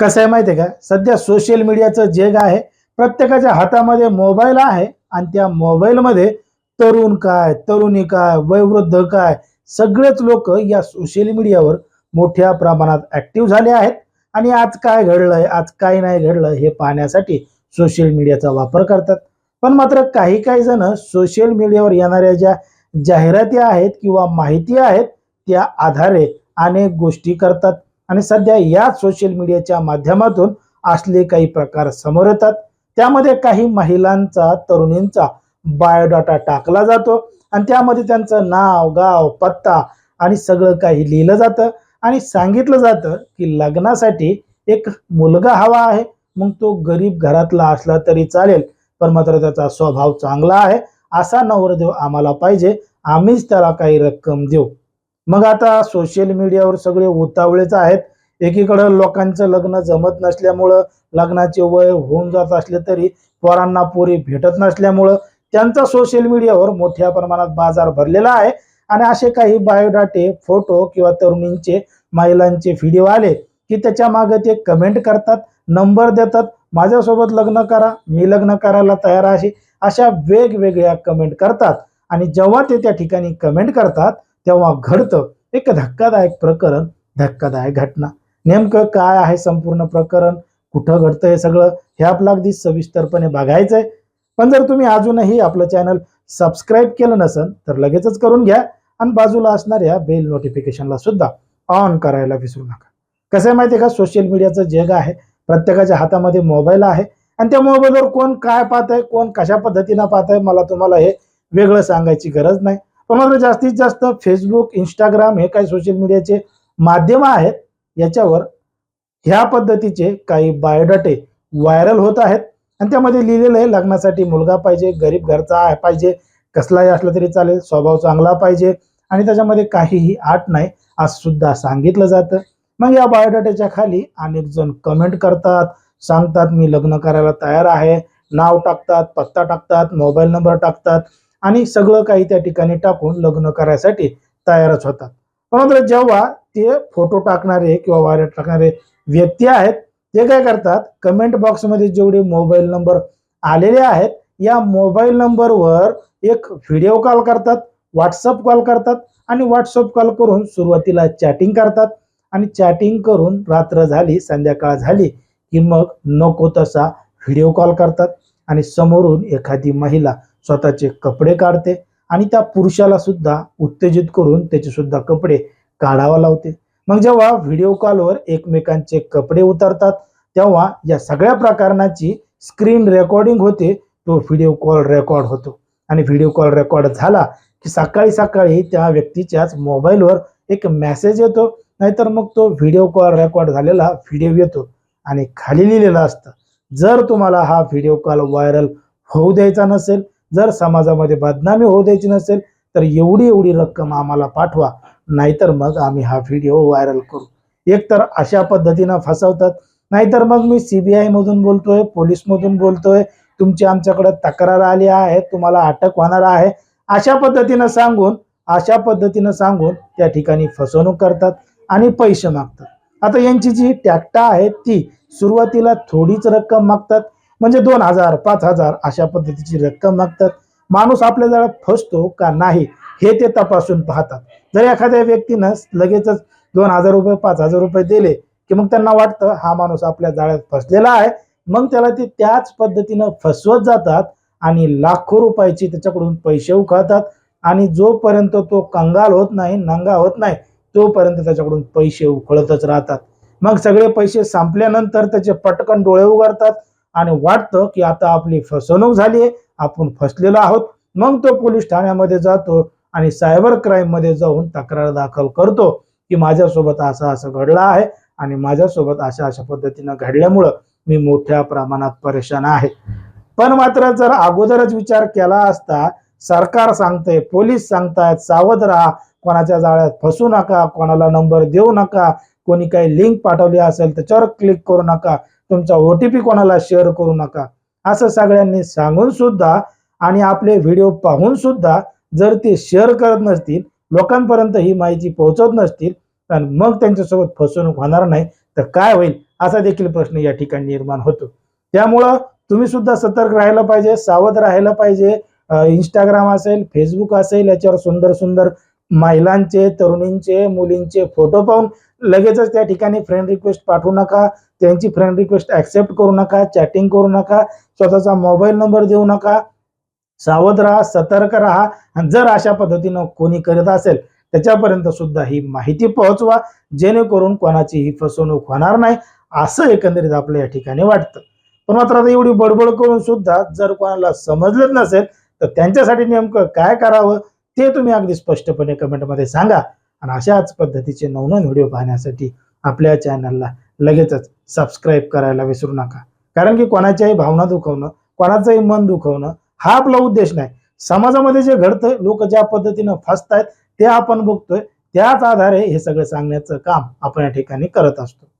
कसं आहे माहिती आहे का? सध्या सोशल मीडियाचं जग आहे. प्रत्येकाच्या हातामध्ये मोबाईल आहे आणि त्या मोबाईलमध्ये तरुण काय तरुणी काय वयवृद्ध काय सगळेच लोक या सोशल मीडियावर मोठ्या प्रमाणात ऍक्टिव्ह झाले आहेत. आणि आज काय घडलंय आज काय नाही घडलं हे पाहण्यासाठी सोशल मीडियाचा वापर करतात. पण मात्र काही काही जण सोशल मीडियावर येणाऱ्या ज्या जाहिराती आहेत किंवा माहिती आहेत त्या आधारे अनेक गोष्टी करतात. आणि सध्या या सोशल मीडियाच्या माध्यमातून असले काही प्रकार समोर येतात. त्यामध्ये काही महिलांचा तरुणींचा बायोडाटा टाकला जातो आणि त्यामध्ये त्यांचं नाव गाव पत्ता आणि सगळं काही लिहिलं जातं. आणि सांगितलं जातं की लग्नासाठी एक मुलगा हवा आहे. मग तो गरीब घरातला असला तरी चालेल पण मात्र त्याचा स्वभाव चांगला आहे. असा नवरदेव आम्हाला पाहिजे. आम्हीच त्याला काही रक्कम देऊ. मग आता सोशल मीडियावर सगळे उतावळेच आहेत. एकीकडं लोकांचं लग्न जमत नसल्यामुळं लग्नाचे वय होऊन जात असले तरी पोरांना पोरी भेटत नसल्यामुळं त्यांचा सोशल मीडियावर मोठ्या प्रमाणात बाजार भरलेला आहे. आणि असे काही बायोडाटे फोटो किंवा तरुणींचे महिलांचे व्हिडिओ आले की त्याच्यामागे ते कमेंट करतात नंबर देतात माझ्यासोबत लग्न करा मी लग्न करायला तयार आहे अशा वेगवेगळ्या कमेंट करतात. आणि जेव्हा ते त्या ठिकाणी कमेंट करतात तेव्हा घडतं एक धक्कादायक प्रकरण धक्कादायक घटना. नेमकं काय आहे संपूर्ण प्रकरण? कुठं घडतं हे सगळं? हे आपलं अगदी सविस्तरपणे बघायचंय. पण जर तुम्ही अजूनही आपलं चॅनल सबस्क्राईब केलं नसेल तर लगेचच करून घ्या आणि बाजूला असणाऱ्या बेल नोटिफिकेशनला सुद्धा ऑन करायला विसरू नका. कसं आहे माहिती आहे का सोशल मीडियाचं जग आहे. प्रत्येकाच्या हातामध्ये मोबाईल आहे. आणि त्या मोबाईलवर कोण काय पाहत आहे कोण कशा पद्धतीनं पाहत आहे मला तुम्हाला हे वेगळं सांगायची गरज नाही. पण मात्र जास्तीत जास्त फेसबुक इंस्टाग्राम हे काही सोशल मीडियाचे माध्यम आहेत याच्यावर ह्या पद्धतीचे काही बायोडाटे व्हायरल होत आहेत. आणि त्यामध्ये लिहिलेलं आहे लग्नासाठी मुलगा पाहिजे गरीब घरचा आहे पाहिजे कसलाही असला तरी चालेल स्वभाव चांगला पाहिजे. आणि त्याच्यामध्ये काहीही आट नाही असं सुद्धा सांगितलं जातं. मग या बायोडाटाच्या खाली अनेक जण कमेंट करतात सांगतात मी लग्न करायला तयार आहे. नाव टाकतात पत्ता टाकतात मोबाईल नंबर टाकतात. आणि सगळं काही त्या ठिकाणी टाकून लग्न करायसाठी तयारच होतात. परंतु मात्र जेव्हा ते फोटो टाकणारे किंवा वायर टाकणारे व्यक्ती आहेत ते काय करतात? कमेंट बॉक्समध्ये जेवढे मोबाईल नंबर आलेले आहेत या मोबाईल नंबरवर एक व्हिडिओ कॉल करतात व्हॉट्सअप कॉल करतात आणि व्हॉट्सअप कॉल करून सुरुवातीला चॅटिंग करतात. आणि चॅटिंग करून रात्र झाली संध्याकाळ झाली की मग नको तसा व्हिडिओ कॉल करतात. आणि समोरून एखादी महिला स्वतःचे कपडे काढते आणि त्या पुरुषाला सुद्धा उत्तेजित करून त्याचे सुद्धा कपडे काढावा लावते. मग जेव्हा व्हिडिओ कॉलवर एकमेकांचे कपडे उतरतात तेव्हा या सगळ्या प्रकरणाची स्क्रीन रेकॉर्डिंग होते तो व्हिडिओ कॉल रेकॉर्ड होतो. आणि व्हिडिओ कॉल रेकॉर्ड झाला की सकाळी सकाळी त्या व्यक्तीच्याच मोबाईलवर एक मेसेज येतो नाहीतर मग तो व्हिडिओ कॉल रेकॉर्ड झालेला व्हिडिओ येतो आणि खाली लिहिलेलं असतं. जर तुम्हाला हा व्हिडिओ कॉल व्हायरल होऊ द्यायचा नसेल जर समाजामध्ये बदनामी होऊ द्यायची नसेल तर एवढी एवढी रक्कम आम्हाला पाठवा. नाहीतर मग आम्ही हा व्हिडिओ व्हायरल करू. एकतर अशा पद्धतीनं फसवतात नाहीतर मग मी सी बी आयमधून बोलतोय पोलीसमधून बोलतोय तुमची आमच्याकडे तक्रार आली आहे तुम्हाला अटक होणार आहे. अशा पद्धतीनं सांगून अशा पद्धतीनं सांगून त्या ठिकाणी फसवणूक करतात आणि पैसे मागतात. आता यांची जी टॅक्टा आहे ती सुरुवातीला थोडीच रक्कम मागतात म्हणजे दोन हजार पाच हजार अशा पद्धतीची रक्कम मागतात. माणूस आपल्या जवळ फसतो का नाही हे ते तपासून पाहतात. जर एखाद्या व्यक्तीनं लगेचच दोन हजार रुपये पाच हजार रुपये दिले की मग त्यांना वाटतं हा माणूस आपल्या जाळ्यात फसलेला आहे मग त्याला ते त्याच पद्धतीनं फसवत जातात आणि लाखो रुपयाची त्याच्याकडून पैसे उकळतात आणि जोपर्यंत तो कंगाल होत नाही नंगा होत नाही तोपर्यंत त्याच्याकडून पैसे उकळतच राहतात. मग सगळे पैसे संपल्यानंतर त्याचे पटकन डोळे उघडतात आणि वाटतं की आता आपली फसवणूक झाली आहे आपण फसलेलो आहोत. मग तो पोलीस ठाण्यामध्ये जातो आणि सायबर क्राईममध्ये जाऊन तक्रार दाखल करतो की माझ्यासोबत असं असं घडलं आहे आणि माझ्यासोबत अशा अशा पद्धतीनं घडल्यामुळं मी मोठ्या प्रमाणात परेशान आहे. पण मात्र जर अगोदरच विचार केला असता सरकार सांगतंय पोलीस सांगतायत सावध राहा कोणाच्या जाळ्यात फसू नका कोणाला नंबर देऊ नका कोणी काही लिंक पाठवली असेल त्याच्यावर क्लिक करू नका तुमचा ओ टी पी कोणाला शेअर करू नका? असं सगळ्यांनी सांगून सुद्धा आणि आपले व्हिडिओ पाहून सुद्धा जर ते शेअर करत नसतील लोकांपर्यंत ही माहिती पोहोचत नसतील तर मग त्यांच्यासोबत फसवणूक होणार नाही. तर काय होईल? असा देखील प्रश्न या ठिकाणी निर्माण होतो. त्यामुळं तुम्ही सुद्धा सतर्क राहायला पाहिजे सावध राहायला पाहिजे. इंस्टाग्राम असेल फेसबुक असेल याच्यावर सुंदर सुंदर महिलांचे तरुणींचे मुलींचे फोटो पाहून लगेचच त्या ठिकाणी फ्रेंड रिक्वेस्ट पाठवू नका. त्यांची फ्रेंड रिक्वेस्ट ऍक्सेप्ट करू नका चॅटिंग करू नका स्वतःचा मोबाईल नंबर देऊ नका. सावध राहा सतर्क राहा. आणि जर अशा पद्धतीनं कोणी करत असेल त्याच्यापर्यंत सुद्धा ही माहिती पोहोचवा. जेणेकरून कोणाची ही फसवणूक होणार नाही असं एकंदरीत आपल्या या ठिकाणी वाटतं. पण मात्र आता एवढी बडबड करून सुद्धा जर कोणाला समजलंच नसेल तर त्यांच्यासाठी नेमकं काय करावं? ते तुम्ही अगदी स्पष्टपणे कमेंटमध्ये सांगा. आणि अशाच पद्धतीचे नवनवीन व्हिडिओ पाहण्यासाठी आपल्या चॅनलला लगेचच सबस्क्राईब करायला विसरू नका. कारण की कोणाच्याही भावना दुखवणं कोणाचंही मन दुखवणं हा आपला उद्देश नाही. समाजामध्ये जे घडतंय लोक ज्या पद्धतीनं फसतायत ते आपण बघतोय त्याच आधारे हे सगळं सांगण्याचं काम आपण या ठिकाणी करत असतो.